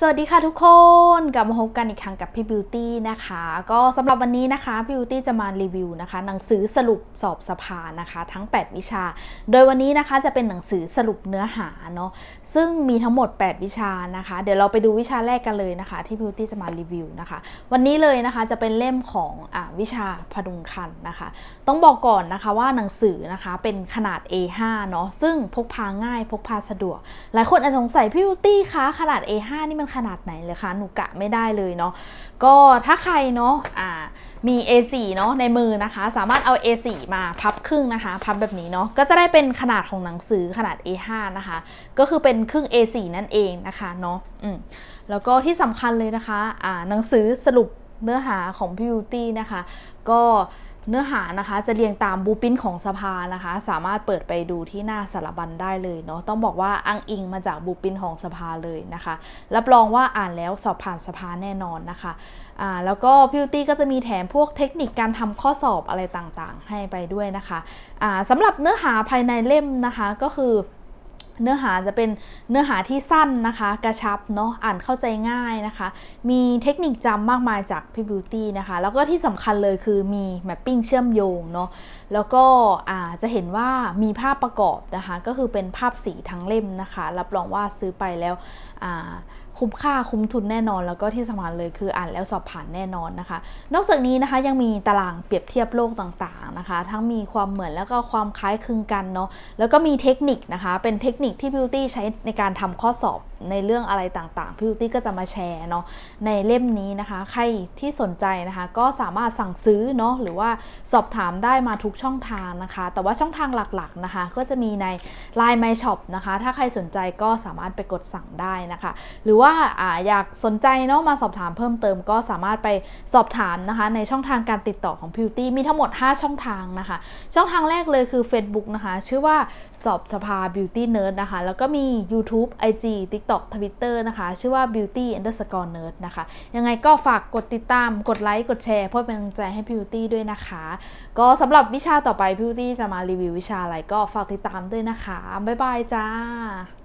สวัสดีค่ะทุกคนกลับมาพบกันอีกครั้งกับพี่บิวตี้นะคะ ก็สำหรับวันนี้นะคะพี่บิวตี้จะมารีวิวนะคะหนังสือสรุปสอบสภานะคะ ทั้ง 8 วิชา โดยวันนี้นะคะจะเป็นหนังสือสรุปเนื้อหาเนาะซึ่งมีทั้งหมด 8 วิชานะคะ เดี๋ยวเราไปดูวิชาแรกกันเลยนะคะ ที่พี่บิวตี้จะมารีวิวนะคะ วันนี้เลยนะคะจะเป็นเล่มของอวิชาพดุงคันนะคะ ต้องบอกก่อนนะคะว่าหนังสือนะคะเป็นขนาด A5 เนาะซึ่งพกพาง่ายพกพาสะดวก หลายคนอาจจะสงสัยพี่บิวตี้คะขนาด A5 นี่มันขนาดไหนเลยคะหนูกะไม่ได้เลยเนาะก็ถ้าใครเนาะอ่ามี A4 เนาะในมือนะคะ สามารถเอา A4 มาพับครึ่งนะคะ พับแบบนี้เนาะก็จะได้เป็นขนาดของหนังสือขนาด A5 นะคะ ก็คือเป็นครึ่ง A4 นั่นเองนะคะเนาะอืมแล้วก็ที่สำคัญเลยนะคะอ่าหนังสือสรุปเนื้อหาของพี่บิวตี้นะคะ ก็ เนื้อหานะคะจะเรียงตามบูปินของสภานะคะ สามารถเปิดไปดูที่หน้าสารบัญได้เลยเนาะต้องบอกว่าอ้างอิงมาจากบูปินของสภาเลยนะคะ รับรองว่าอ่านแล้วสอบผ่านสภาแน่นอนนะคะอ่าแล้วก็พิวตี้ก็จะมีแถมพวกเทคนิคการทำข้อสอบอะไรต่างๆ ให้ไปด้วยนะคะอ่าสำหรับเนื้อหาภายในเล่มนะคะก็คือ เนื้อหาจะเป็นเนื้อหาที่สั้นนะคะ กระชับเนาะอ่านเข้าใจง่ายนะคะ มีเทคนิคจำมากมายจากพี่บิวตี้นะคะ แล้วก็ที่สำคัญเลยคือมีแมปปิ้งเชื่อมโยงเนาะแล้วก็อาจะเห็นว่ามีภาพประกอบนะคะ ก็คือเป็นภาพสีทั้งเล่มนะคะ รับรองว่าซื้อไปแล้ว คุ้มค่าคุ้มทุนแน่นอน แล้วก็ที่สำคัญเลยคืออ่านแล้วสอบผ่านแน่นอนนะคะ นอกจากนี้นะคะยังมีตารางเปรียบเทียบโลกต่างๆนะคะ ทั้งมีความเหมือนแล้วก็ความคล้ายคลึงกันเนาะแล้วก็มีเทคนิคนะคะ เป็นเทคนิคที่พิวตี้ใช้ในการทำข้อสอบในเรื่องอะไรต่างๆพิวตี้ก็จะมาแชร์เนาะในเล่มนี้นะคะ ใครที่สนใจนะคะ ก็สามารถสั่งซื้อเนาะหรือว่าสอบถามได้มาทุกช่องทางนะคะ แต่ว่าช่องทางหลักๆนะคะ ก็จะมีใน Line My Shop นะคะ ถ้าใครสนใจก็สามารถไปกดสั่งได้นะคะ หรือว่าอาอยากสนใจเนาะมาสอบถามเพิ่มเติมก็สามารถไปสอบถามนะคะในช่องทางการติดต่อของพิวตี้มีทั้งหมด 5 ช่องทางนะคะ ช่องทางแรกเลยคือ Facebook นะคะ ชื่อว่าสอบสภา Beauty Nerd นะคะ แล้วก็มี YouTube IG TikTok Twitter นะคะ ชื่อว่า Beauty Underscore Nerd นะคะ ยังไงก็ฝากกดติดตาม กดไลค์ กดแชร์เพื่อเป็นกำลังใจให้ Beauty ด้วยนะคะ ก็สำหรับวิชาต่อไป Beauty จะมารีวิววิชาอะไรก็ฝากติดตามด้วยนะคะ บ๊ายบายจ้า